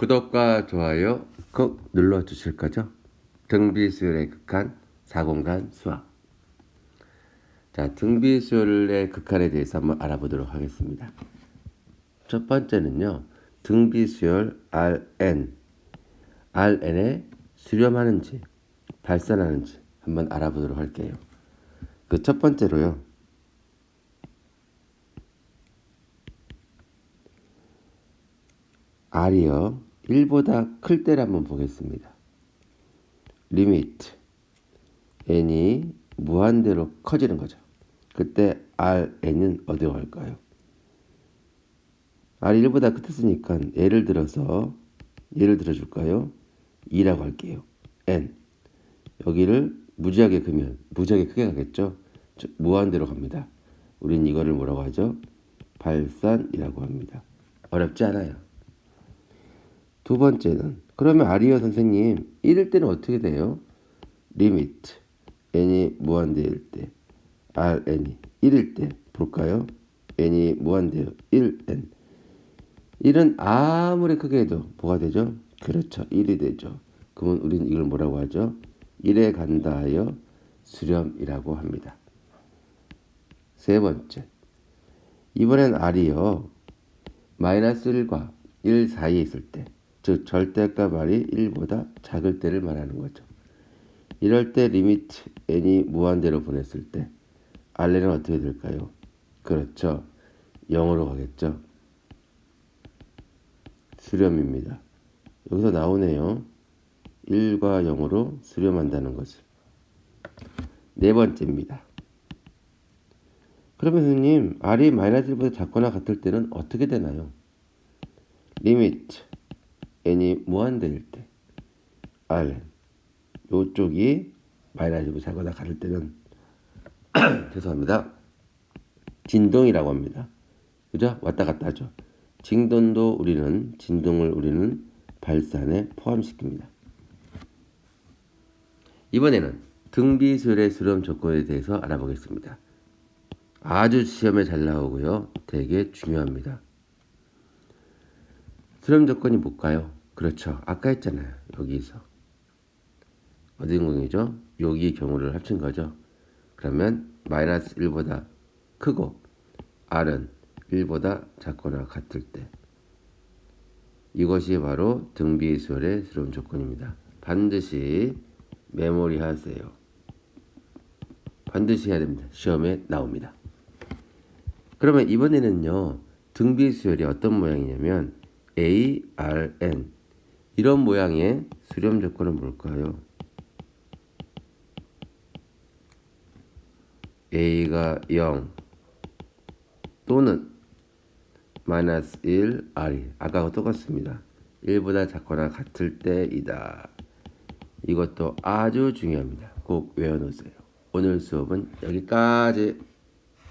구독과 좋아요 꼭 눌러 주실 거죠? 등비수열의 극한 사공간 수학. 자, 등비수열의 극한에 대해서 한번 알아보도록 하겠습니다. 첫 번째는요, 등비수열 Rn, Rn에 수렴하는지 발산하는지 한번 알아보도록 할게요. 그 첫 번째로요. R이요. 1보다 클 때를 한번 보겠습니다. 리미트 n이 무한대로 커지는 거죠. 그때 Rn은 어디로 갈까요? R이 1보다 크겠으니까 예를 들어서 예를 들어 줄까요? 2라고 할게요. n 여기를 무지하게 크면 무지하게 크게 가겠죠. 즉, 무한대로 갑니다. 우린 이거를 뭐라고 하죠? 발산이라고 합니다. 어렵지 않아요. 두 번째는 그러면 아리어 선생님 1일 때는 어떻게 돼요? 리미트 n이 무한대일 때 rn이 1일 때 볼까요? n이 무한대요 1n 1은 아무리 크게 해도 뭐가 되죠? 그렇죠 1이 되죠 그러면 우리는 이걸 뭐라고 하죠? 1에 간다 하여 수렴이라고 합니다 세 번째 이번엔 r이요 마이너스 1과 1 사이에 있을 때 즉 절대값 r이 1보다 작을 때를 말하는 거죠. 이럴 때 리미트 n이 무한대로 보냈을 때 r는 어떻게 될까요? 그렇죠. 0으로 가겠죠. 수렴입니다. 여기서 나오네요. 1과 0으로 수렴한다는 것을. 네 번째입니다. 그러면 선생님, r이 마이너스 1보다 작거나 같을 때는 어떻게 되나요? 리미트 n이 무한대일 때 rn 요쪽이 마이너스 1보다 작거나 같을 때는 죄송합니다. 진동이라고 합니다. 그죠? 왔다 갔다 하죠. 진동도 우리는 진동을 우리는 발산에 포함시킵니다. 이번에는 등비술의 수렴 조건에 대해서 알아보겠습니다. 아주 시험에 잘 나오고요. 되게 중요합니다. 수렴 조건이 뭘까요? 그렇죠. 아까 했잖아요. 여기서. 어디 공이죠? 여기 경우를 합친 거죠. 그러면 마이너스 1보다 크고 r은 1보다 작거나 같을 때 이것이 바로 등비수열의 수렴 조건입니다. 반드시 메모리 하세요. 반드시 해야 됩니다. 시험에 나옵니다. 그러면 이번에는요. 등비수열이 어떤 모양이냐면 A, R, N 이런 모양의 수렴 조건은 뭘까요? A가 0 또는 마이너스 1 R이 아까와 똑같습니다. 1보다 작거나 같을 때이다. 이것도 아주 중요합니다. 꼭 외워놓으세요. 오늘 수업은 여기까지.